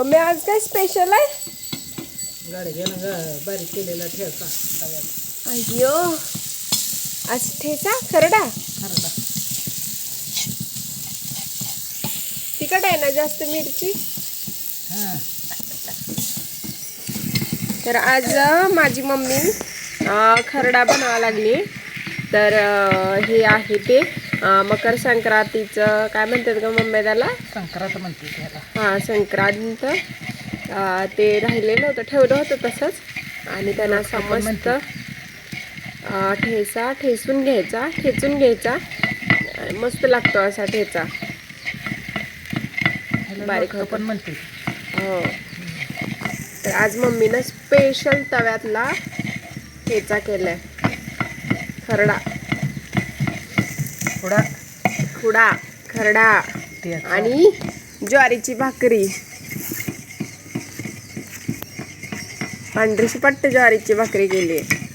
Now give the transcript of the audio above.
Mummy आज काय special आहे? गाडी बारीक केलेला तव्यात अय्यो आज ठेचा? खरडा? खरडा. तिखट आहे ना जास्त मिरची? हां. तर आज माझी मम्मी खरडा बनावा लागली. तर हे आहे ते. मकर संक्रांतीचं काय म्हणतात ग मम्मी त्याला? संक्रांत म्हणते त्याला हां संक्रांत. ते राहिलेलं होतं ठेवलं होतं तसंच. आणि त्यांना असा आपण मस्त अ, ठेचा ठेचून घ्यायचा ठेचून घ्यायचा. मस्त लागतो असा ठेचा. बारीक पण म्हणते. हो. तर आज मम्मीनं स्पेशल तव्यातला ठेचा केलाय. खरडा. थोडा खुडा खरडा आणि ज्वारीची भाकरी. पांढरीशी पट्ट ज्वारीची भाकरी केली आहे